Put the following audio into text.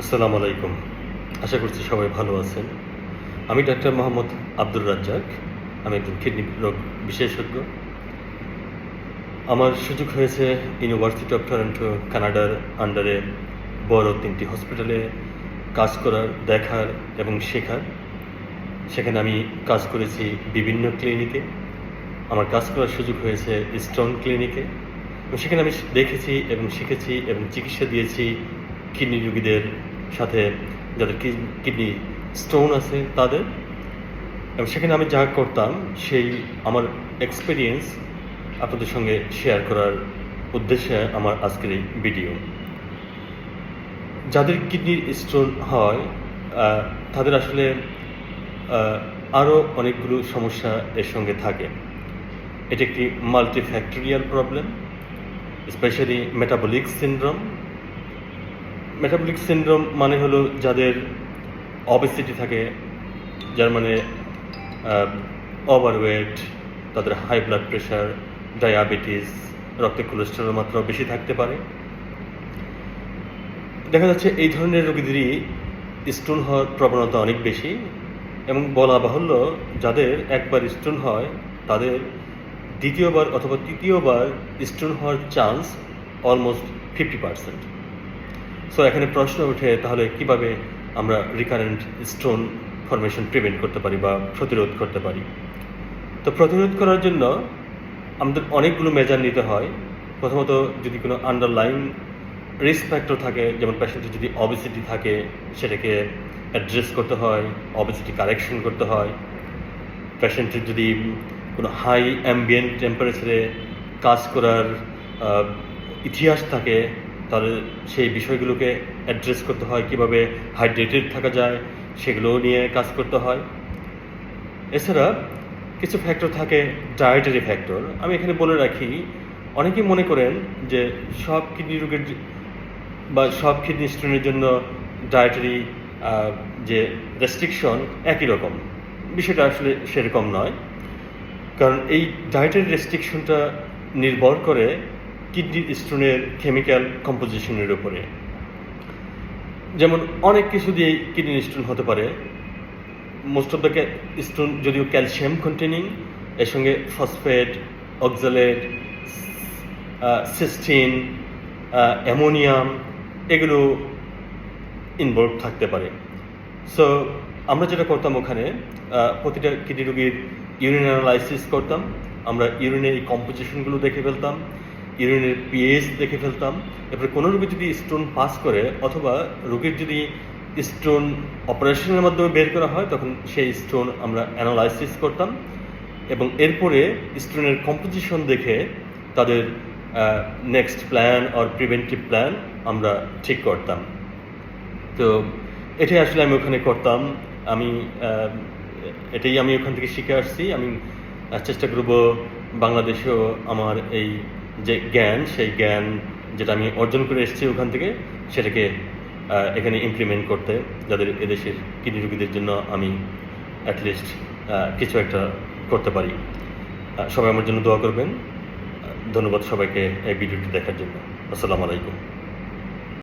আসসালামু আলাইকুম। আশা করছি সবাই ভালো আছেন। আমি ডাক্তার মোহাম্মদ আব্দুর রাজ্জাক। আমি একজন কিডনি রোগ বিশেষজ্ঞ। আমার সুযোগ হয়েছে ইউনিভার্সিটি অফ টরন্টো কানাডার আন্ডারে বড় তিনটি হসপিটালে কাজ করার, দেখার এবং শেখার। সেখানে আমি কাজ করেছি বিভিন্ন ক্লিনিকে আমার কাজ করার সুযোগ হয়েছে স্টোন ক্লিনিকে সেখানে আমি দেখেছি এবং শিখেছি এবং চিকিৎসা দিয়েছি কিডনি রোগীদের সাথে যাদের কিডনি স্টোন আছে তাদের। এবং সেখানে আমি যা করতাম, সেই আমার এক্সপিরিয়েন্স আপনাদের সঙ্গে শেয়ার করার উদ্দেশ্যে আমার আজকের এই ভিডিও যাদের কিডনি স্টোন হয় তাদের আসলে আরও অনেকগুলো সমস্যা এর সঙ্গে থাকে। এটি একটি multifactorial problem specially metabolic syndrome metabolic syndrome মানে হলো যাদের অবেসিটি থাকে, যার মানে ওভারওয়েট তাদের হাই ব্লাড প্রেশার ডায়াবেটিস রক্তে কোলেস্টেরল মাত্রা বেশি থাকতে পারে। দেখা যাচ্ছে এই ধরনের রোগীদেরই স্টোন হওয়ার প্রবণতা অনেক বেশি এবং বলা বাহুল্য যাদের একবার স্টোন হয়, তাদের দ্বিতীয়বার অথবা তৃতীয়বার স্টোন হওয়ার chance almost fifty percent so এখানে প্রশ্ন ওঠে, তাহলে কীভাবে আমরা রিকারেন্ট স্টোন ফরমেশন প্রিভেন্ট করতে পারি বা প্রতিরোধ করতে পারি? তো প্রতিরোধ করার জন্য আমাদের অনেকগুলো মেজার নিতে হয়। প্রথমত, যদি কোনো আন্ডারলাইন রিস্ক ফ্যাক্টর থাকে, যেমন পেশেন্টের যদি অবেসিটি থাকে, সেটাকে অ্যাড্রেস করতে হয় অবেসিটি কারেকশন করতে হয়। পেশেন্টের যদি কোনো হাই অ্যাম্বিয়েন্ট টেম্পারেচারে কাজ করার ইতিহাস থাকে তাহলে সেই বিষয়গুলোকে অ্যাড্রেস করতে হয়, কীভাবে হাইড্রেটেড থাকা যায় সেগুলো নিয়ে কাজ করতে হয়। এছাড়া কিছু ফ্যাক্টর থাকে ডায়েটারি ফ্যাক্টর আমি এখানে বলে রাখি, অনেকেই মনে করেন যে সব কিডনি রোগের বা সব কিডনি স্টোনের জন্য ডায়েটারি যে রেস্ট্রিকশন একই রকম। বিষয়টা আসলে সেরকম নয়। কারণ এই ডায়েটারি রেস্ট্রিকশনটা নির্ভর করে কিডনি স্টোনের কেমিক্যাল কম্পোজিশনের উপরে। যেমন অনেক কিছু দিয়ে কিডনি স্টোন হতে পারে। মোস্ট অফ দ্য স্টোন যদিও ক্যালসিয়াম কন্টেনিং এর সঙ্গে ফসফেট অক্সালেট সিস্টিন অ্যামোনিয়াম এগুলো ইনভলভ থাকতে পারে। সো আমরা যেটা করতাম ওখানে প্রতিটা কিডনি রোগীর ইউরিন অ্যানালাইসিস করতাম। আমরা ইউরিনের এই কম্পোজিশনগুলো দেখে ফেলতাম। ইউরিনের পিএইচ দেখে ফেলতাম। এরপরে কোনো রোগী যদি স্টোন পাস করে অথবা রোগীর যদি স্টোন অপারেশনের মাধ্যমে বের করা হয়, তখন সেই স্টোন আমরা অ্যানালাইসিস করতাম এবং এরপরে স্টোনের কম্পোজিশন দেখে তাদের next plan or preventive plan আমরা ঠিক করতাম। তো এটাই আসলে আমি ওখানে করতাম। আমি এটাই আমি ওখান থেকে শিখে আসছি। আমি চেষ্টা করব বাংলাদেশেও আমার এই যে জ্ঞান, সেই জ্ঞান যেটা আমি অর্জন করে এসেছি ওখান থেকে, সেটাকে এখানে ইমপ্লিমেন্ট করতে, যাদের এদেশের কিডনি রোগীদের জন্য আমি অ্যাটলিস্ট কিছু একটা করতে পারি। সবাই আমার জন্য দোয়া করবেন। ধন্যবাদ সবাইকে এই ভিডিওটি দেখার জন্য। আসসালামু আলাইকুম।